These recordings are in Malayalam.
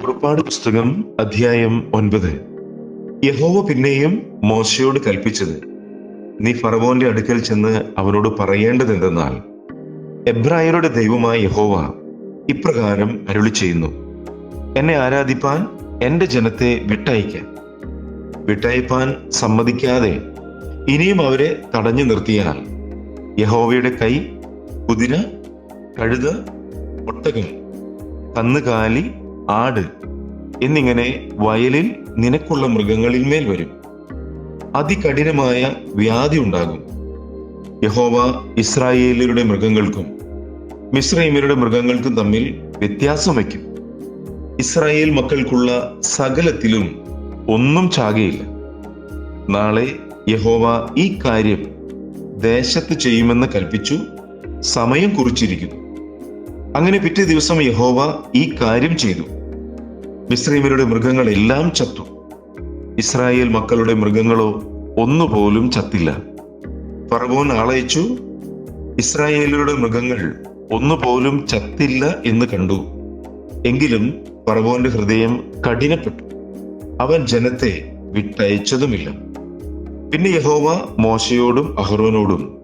പുറപ്പാട് പുസ്തകം അധ്യായം ഒൻപത്. യഹോവ പിന്നെയും മോശയോട് കൽപ്പിച്ചത് നീ ഫറവോന്റെ അടുക്കൽ ചെന്ന് അവനോട് പറയേണ്ടത് എന്തെന്നാൽ എബ്രായരുടെ ദൈവമായ യഹോവ ഇപ്രകാരം അരുളി ചെയ്യുന്നു എന്നെ ആരാധിപ്പാൻ എന്റെ ജനത്തെ വിട്ടയക്കാൻ വിട്ടയപ്പാൻ സമ്മതിക്കാതെ ഇനിയും അവരെ തടഞ്ഞു നിർത്തിയാൽ യഹോവയുടെ കൈ കുതിര കഴുത ഒട്ടകം കന്നുകാലി ആട് എന്നിങ്ങനെ വയലിൽ നിനക്കുള്ള മൃഗങ്ങളിന്മേൽ വരും. അതികഠിനമായ വ്യാധി ഉണ്ടാകും. യഹോവ ഇസ്രായേലരുടെ മൃഗങ്ങൾക്കും മിശ്രൈമ്യരുടെ മൃഗങ്ങൾക്കും തമ്മിൽ വ്യത്യാസം വയ്ക്കും. ഇസ്രായേൽ മക്കൾക്കുള്ള സകലത്തിലും ഒന്നും ചാകയില്ല. നാളെ യഹോവ ഈ കാര്യം ദേശത്ത് ചെയ്യുമെന്ന് കൽപ്പിച്ചു സമയം കുറിച്ചിരിക്കുന്നു. അങ്ങനെ പിറ്റേ ദിവസം യഹോവ ഈ കാര്യം ചെയ്തു. മിശ്രീമരുടെ മൃഗങ്ങളെല്ലാം ചത്തു. ഇസ്രായേൽ മക്കളുടെ മൃഗങ്ങളോ ഒന്നുപോലും ചത്തില്ല. ഫറവോൻ ആളയച്ചു ഇസ്രായേലരുടെ മൃഗങ്ങൾ ഒന്നുപോലും ചത്തില്ല എന്ന് കണ്ടു. എങ്കിലും ഫറവോന്റെ ഹൃദയം കഠിനപ്പെട്ടു. അവൻ ജനത്തെ വിട്ടയച്ചതുമില്ല. പിന്നെ യഹോവ മോശയോടും അഹ്റോനോടും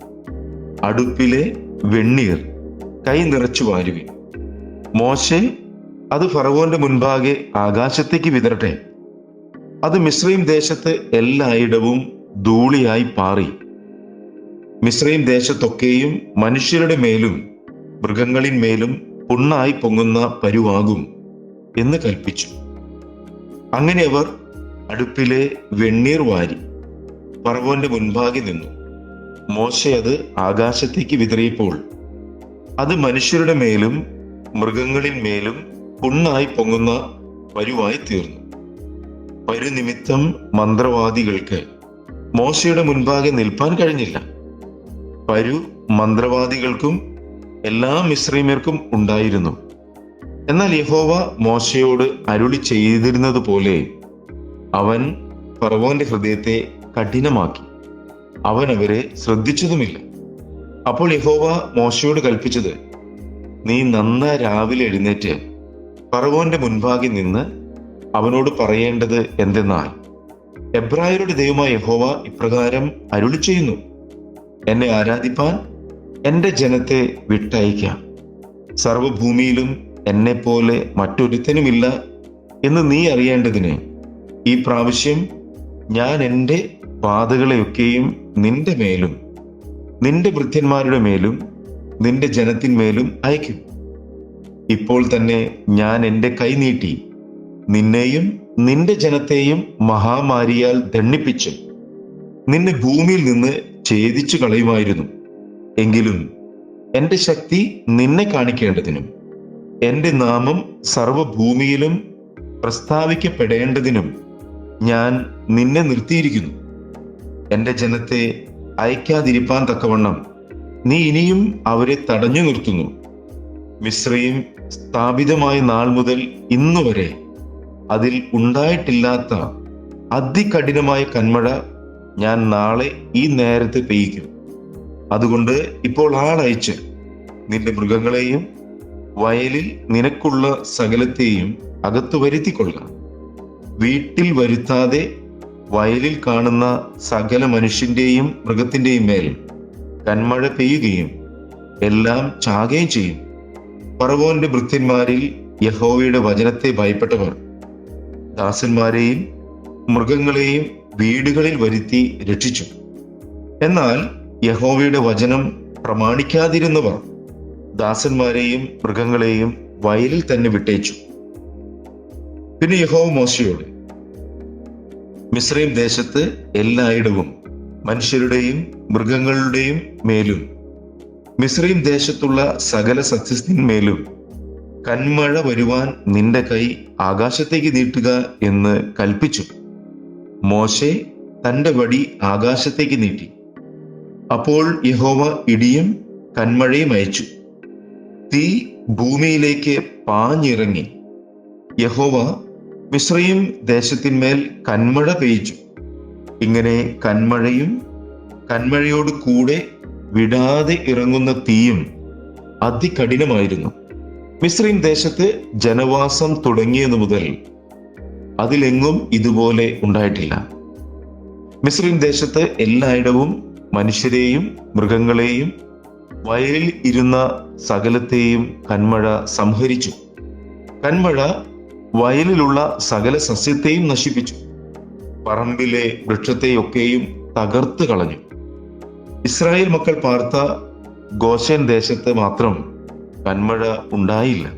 അടുപ്പിലെ വെണ്ണീർ കൈ നിറച്ചു വാരുവിൻ. മോശെ അത് ഫറവോന്റെ മുൻപാകെ ആകാശത്തേക്ക് വിതരട്ടെ അത് മിശ്രീം ദേശത്ത് എല്ലായിടവും ധൂളിയായി പാറി. മിശ്രീം ദേശത്തൊക്കെയും മനുഷ്യരുടെ മേലും മൃഗങ്ങളിന്മേലും പുണ്ണായി പൊങ്ങുന്ന പരുവാകും എന്ന് കൽപ്പിച്ചു. അങ്ങനെ അവർ അടുപ്പിലെ വെണ്ണീർ വാരി പറവോന്റെ മുൻപാകെ നിന്നു. മോശ അത് ആകാശത്തേക്ക് വിതറിയപ്പോൾ അത് മനുഷ്യരുടെ മേലും മൃഗങ്ങളിന്മേലും പുണ്ണായി പൊങ്ങുന്ന പരുവായി തീർന്നു. പരുനിമിത്തം മന്ത്രവാദികൾക്ക് മോശയുടെ മുൻപാകെ നിൽപ്പാൻ കഴിഞ്ഞില്ല. പരു മന്ത്രവാദികൾക്കും എല്ലാ മിശ്രീമർക്കും ഉണ്ടായിരുന്നു. എന്നാൽ യഹോവ മോശയോട് അരുളി ചെയ്തിരുന്നത് പോലെ അവൻ ഫറവോന്റെ ഹൃദയത്തെ കഠിനമാക്കി. അവൻ അവരെ ശ്രദ്ധിച്ചതുമില്ല. അപ്പോൾ യഹോവ മോശയോട് കൽപ്പിച്ചത് നീ നന്ന രാവിലെ എഴുന്നേറ്റ് പറവോന്റെ മുൻപാകെ നിന്ന് അവനോട് പറയേണ്ടത് എന്തെന്നാൽ എബ്രായരുടെ ദൈവമായ യഹോവ ഇപ്രകാരം അരുളി ചെയ്യുന്നു. എന്നെ ആരാധിപ്പാൻ എന്റെ ജനത്തെ വിട്ടയക്കാം സർവഭൂമിയിലും എന്നെ പോലെ മറ്റൊരുത്തനുമില്ല എന്ന് നീ അറിയേണ്ടതിന് ഈ പ്രാവശ്യം ഞാൻ എന്റെ പാതകളെയൊക്കെയും നിന്റെ മേലും നിന്റെ വൃദ്ധന്മാരുടെ മേലും നിന്റെ ജനത്തിന്മേലും അയക്കും. ഇപ്പോൾ തന്നെ ഞാൻ എന്റെ കൈ നീട്ടി നിന്നെയും നിന്റെ ജനത്തെയും മഹാമാരിയാൽ ദണ്ണിപ്പിച്ച് നിന്നെ ഭൂമിയിൽ നിന്ന് ഛേദിച്ചു കളയുമായിരുന്നു. എങ്കിലും എന്റെ ശക്തി നിന്നെ കാണിക്കേണ്ടതിനും എന്റെ നാമം സർവഭൂമിയിലും പ്രസ്താവിക്കപ്പെടേണ്ടതിനും ഞാൻ നിന്നെ നിർത്തിയിരിക്കുന്നു. എന്റെ ജനത്തെ അയക്കാതിരിപ്പാൻ തക്കവണ്ണം നീ ഇനിയും അവരെ തടഞ്ഞു നിർത്തുന്നു മിശ്രയും സ്ഥാപിതമായ നാൾ മുതൽ ഇന്നു വരെ അതിൽ ഉണ്ടായിട്ടില്ലാത്ത അതികഠിനമായ കന്മഴ ഞാൻ നാളെ ഈ നേരത്തെ പെയ്യിക്കും. അതുകൊണ്ട് ഇപ്പോൾ ആളയച്ച് നിന്റെ മൃഗങ്ങളെയും വയലിൽ നിനക്കുള്ള സകലത്തെയും അകത്തു വരുത്തിക്കൊള്ളുക വീട്ടിൽ വരുത്താതെ വയലിൽ കാണുന്ന സകല മനുഷ്യന്റെയും മൃഗത്തിന്റെയും മേൽ കന്മഴ പെയ്യുകയും എല്ലാം ചാകുകയും ചെയ്യും. പറവോന്റെ ഭൃത്യന്മാരിൽ യഹോവയുടെ വചനത്തെ ഭയപ്പെട്ടവർ ദാസന്മാരെയും മൃഗങ്ങളെയും വീടുകളിൽ വരുത്തി രക്ഷിച്ചു. എന്നാൽ യഹോവയുടെ വചനം പ്രമാണിക്കാതിരുന്നവർ ദാസന്മാരെയും മൃഗങ്ങളെയും വയലിൽ തന്നെ വിട്ടേച്ചു പിന്നെ യഹോവ മോശയോട് മിശ്രയും ദേശത്ത് എല്ലായിടവും മനുഷ്യരുടെയും മൃഗങ്ങളുടെയും മേലും മിശ്രയും ദേശത്തുള്ള സകല സസ്യത്തിന്മേലും കന്മഴ വരുവാൻ നിന്റെ കൈ ആകാശത്തേക്ക് നീട്ടുക എന്ന് കൽപ്പിച്ചു. മോശെ തന്റെ വടി ആകാശത്തേക്ക് നീട്ടി. അപ്പോൾ യഹോവ ഇടിയും കന്മഴയും അയച്ചു. തീ ഭൂമിയിലേക്ക് പാഞ്ഞിറങ്ങി. യഹോവ മിശ്രയും ദേശത്തിന്മേൽ കന്മഴ പെയ്ച്ചു. ഇങ്ങനെ കന്മഴയും കന്മഴയോട് കൂടെ വിടാതെ ഇറങ്ങുന്ന തീയും അതികഠിനമായിരുന്നു. മിശ്രീം ദേശത്ത് ജനവാസം തുടങ്ങിയതു മുതൽ അതിലെങ്ങും ഇതുപോലെ ഉണ്ടായിട്ടില്ല. മിശ്രീം ദേശത്ത് എല്ലായിടവും മനുഷ്യരെയും മൃഗങ്ങളെയും വയലിൽ ഇരുന്ന സകലത്തെയും കന്മഴ സംഹരിച്ചു. കന്മഴ വയലിലുള്ള സകല സസ്യത്തെയും നശിപ്പിച്ചു. പറമ്പിലെ വൃക്ഷത്തെയൊക്കെയും തകർത്ത് കളഞ്ഞു. ഇസ്രായേൽ മക്കൾ പാർത്ത ഗോശൻ ദേശത്ത് മാത്രം കന്മഴ ഉണ്ടായില്ല.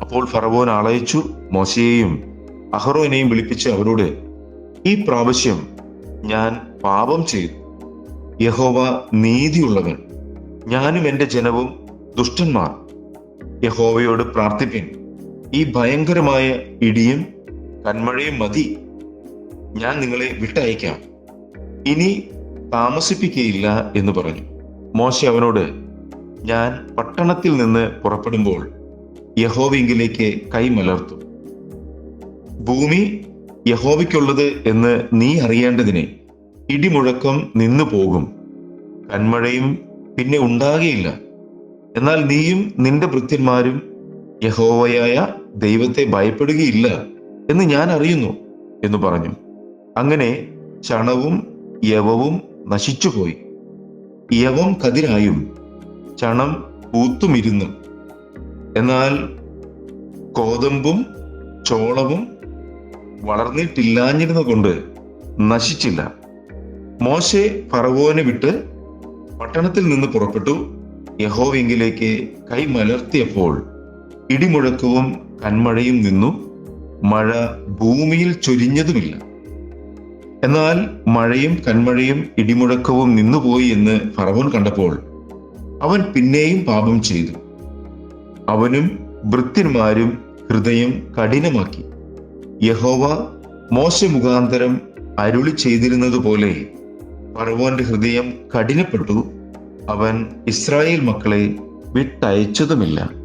അപ്പോൾ ഫറവോൻ ആളയച്ചു മോശയെയും അഹറോനെയും വിളിപ്പിച്ച് അവരോട് ഈ പ്രാവശ്യം ഞാൻ പാപം ചെയ്തു. യഹോവ നീതിയുള്ളവൻ. ഞാനും എന്റെ ജനവും ദുഷ്ടന്മാർ. യഹോവയോട് പ്രാർത്ഥിപ്പിൻ. ഈ ഭയങ്കരമായ ഇടിയും കന്മഴയും മതി. ഞാൻ നിങ്ങളെ വിട്ടയക്കാം. ഇനി താമസിപ്പിക്കുകയില്ല എന്ന് പറഞ്ഞു. മോശ അവനോട് ഞാൻ പട്ടണത്തിൽ നിന്ന് പുറപ്പെടുമ്പോൾ യഹോവിങ്കിലേക്ക് കൈമലർത്തു ഭൂമി യഹോവയ്ക്കുള്ളത് എന്ന് നീ അറിയേണ്ടതിനെ ഇടിമുഴക്കം നിന്നു പോകും. കന്മഴയും പിന്നെ ഉണ്ടാകുകയില്ല എന്നാൽ നീയും നിന്റെ ഭൃത്യന്മാരും യഹോവയായ ദൈവത്തെ ഭയപ്പെടുകയില്ല എന്ന് ഞാൻ അറിയുന്നു എന്ന് പറഞ്ഞു. അങ്ങനെ ചണവും യവവും നശിച്ചുപോയി. യവം കതിരായും ചണം പൂത്തുമിരുന്നു. എന്നാൽ കോതമ്പും ചോളവും വളർന്നിട്ടില്ലാഞ്ഞിരുന്നു കൊണ്ട് നശിച്ചില്ല. മോശെ ഫറവോനെ വിട്ട് പട്ടണത്തിൽ നിന്ന് പുറപ്പെട്ടു. യഹോവിംഗിലേക്ക് കൈമലർത്തിയപ്പോൾ ഇടിമുഴക്കവും കന്മഴയും നിന്നു മഴ ഭൂമിയിൽ ചൊരിഞ്ഞതുമില്ല. എന്നാൽ മഴയും കന്മഴയും ഇടിമുഴക്കവും നിന്നുപോയി എന്ന് ഫറവോൻ കണ്ടപ്പോൾ അവൻ പിന്നെയും പാപം ചെയ്തു. അവനും വൃത്തിന്മാരും ഹൃദയം കഠിനമാക്കി. യഹോവ മോശ മുഖാന്തരം അരുളി ചെയ്തിരുന്നതുപോലെ ഫറവോന്റെ ഹൃദയം കഠിനപ്പെട്ടു. അവൻ ഇസ്രായേൽ മക്കളെ വിട്ടയച്ചതുമില്ല.